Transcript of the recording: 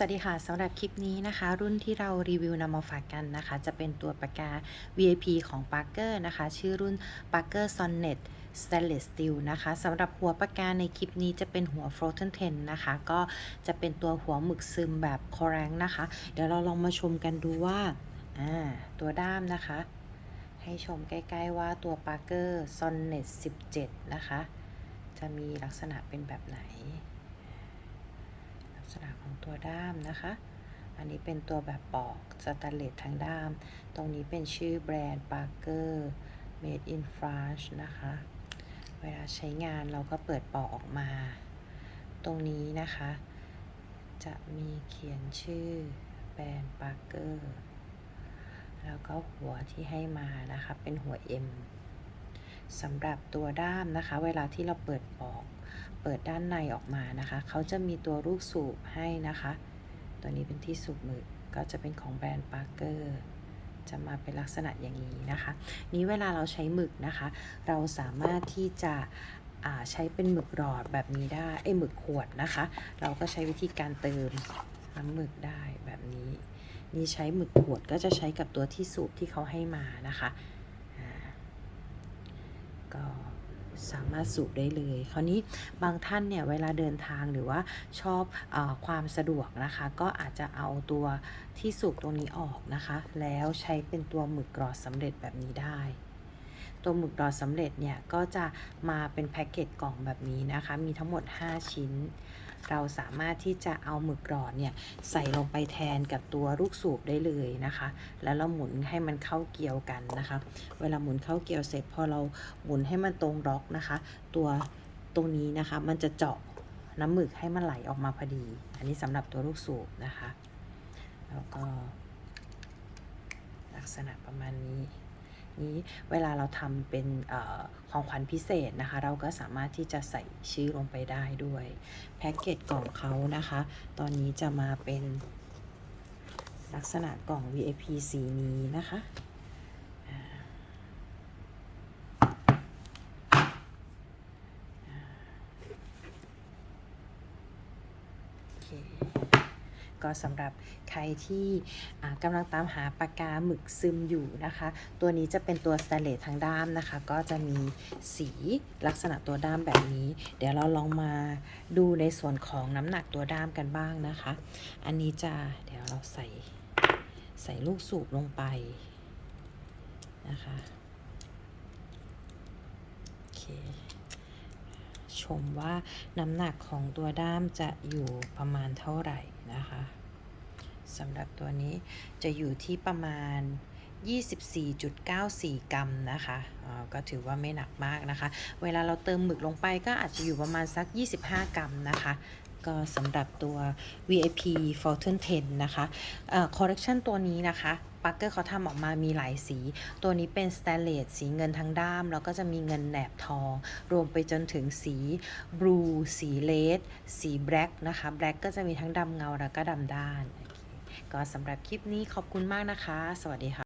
สวัสดีค่ะสำหรับคลิปนี้นะคะ รุ่นที่เรารีวิวนำมาฝากกันนะคะ จะเป็นตัวปากกา VIP ของ Parker นะคะ ชื่อรุ่น Parker Sonnet Stainless Steel นะคะสำหรับหัวปากกาในคลิปนี้จะเป็นหัว Frozen 10นะคะ ก็จะเป็นตัวหัวหมึกซึมแบบคอแรงนะคะ เดี๋ยวเราลองมาชมกันดูว่าอ่าตัวด้ามนะคะ ให้ชมใกล้ ๆ ว่าตัว Parker Sonnet 17 นะคะ จะมีลักษณะเป็นแบบไหน ษณะของตัวด้ามนะคะ อันนี้เป็นตัวแบบปอกสแตนเลสทั้งด้าม ตรงนี้เป็นชื่อแบรนด์ Parker Made in France นะคะ เวลาใช้งานเราก็เปิดปอกออกมา ตรงนี้นะคะ จะมีเขียนชื่อแบรนด์ Parker แล้วก็หัวที่ให้มานะคะ เป็นหัว M สำหรับตัวด้ามนะคะ เวลาที่เราเปิดปอก เปิดด้านในออกมานะคะ เขาจะมีตัวลูกสูบให้นะคะ ตัวนี้เป็นที่สูบหมึกก็จะเป็นของแบรนด์ Parker จะมาเป็นลักษณะอย่างนี้นะคะ นี้เวลาเราใช้หมึกนะคะ เราสามารถที่จะใช้เป็นหมึกหลอดแบบนี้ได้ไอยหมึกขวดนะคะ เราก็ใช้วิธีการเติมน้ำหมึกได้แบบนี้ นี่ใช้หมึกขวดก็จะใช้กับตัวที่สูบที่เขาให้มานะคะก็ สามารถสูบได้เลย คราวนี้บางท่านเนี่ยเวลาเดินทางหรือว่าชอบอความสะดวกนะคะ ก็อาจจะเอาตัวที่สูบตรงนี้ออกนะคะ แล้วใช้เป็นตัวหมึกกรอสสำเร็จแบบนี้ได้ ตัวหมึกดอดสำเร็จเนี่ย ก็จะมาเป็นแพ็กเกจกล่องแบบนี้นะคะ มีทั้งหมด 5 ชิ้น เราสามารถที่จะเอาหมึกกรอดเนี่ย ใส่ลงไปแทนกับตัวลูกสูบได้เลยนะคะ แล้วเราหมุนให้มันเข้าเกี่ยวกันนะคะ เวลาหมุนเข้าเกี่ยวเสร็จพอเราหมุนให้มันตรงล็อกนะคะ ตัวตรงนี้นะคะ มันจะเจาะน้ำหมึกให้มันไหลออกมาพอดี อันนี้สำหรับตัวลูกสูบนะคะ แล้วก็ลักษณะประมาณนี้ นี้เวลาเราทำเป็นอของขวัญพิเศษนะคะ เราก็สามารถที่จะใส่ชื่อลงไปได้ด้วย แพ็กเกจกล่องเขานะคะ ตอนนี้จะมาเป็นลักษณะกล่อง VIP สีนี้นะคะโอเค ก็สำหรับใครที่กำลังตามหาปากกาหมึกซึมอยู่นะคะ ตัวนี้จะเป็นตัวสแตเลสทางด้ามนะคะ ก็จะมีสีลักษณะตัวด้ามแบบนี้ เดี๋ยวเราลองมาดูในส่วนของน้ำหนักตัวด้ามกันบ้างนะคะ อันนี้จะเดี๋ยวเราใส่ใส่ลูกสูบลงไปนะคะโอเค ชมว่าน้ำหนักของตัวด้ามจะอยู่ประมาณเท่าไหร่นะคะสำหรับตัวนี้จะอยู่ที่ประมาณ 24.94 กรัมนะคะก็ถือว่าไม่หนักมากนะคะ เวลาเราเติมหมึกลงไปก็อาจจะอยู่ประมาณสัก 25 กรัมนะคะ ก็สำหรับตัว VIP Fortune 10 นะคะเอ่อ correction ตัวนี้นะคะ ปักเกอร์เขาทำออกมามีหลายสี ตัวนี้เป็นสแตนเลสสีเงินทั้งด้าม แล้วก็จะมีเงินแหนบทอง รวมไปจนถึงสีบลูสีเลดสีแบล็กนะคะแบล็กก็จะมีทั้งดำเงาแล้วก็ดำด้าน ก็สำหรับคลิปนี้ขอบคุณมากนะคะ สวัสดีค่ะ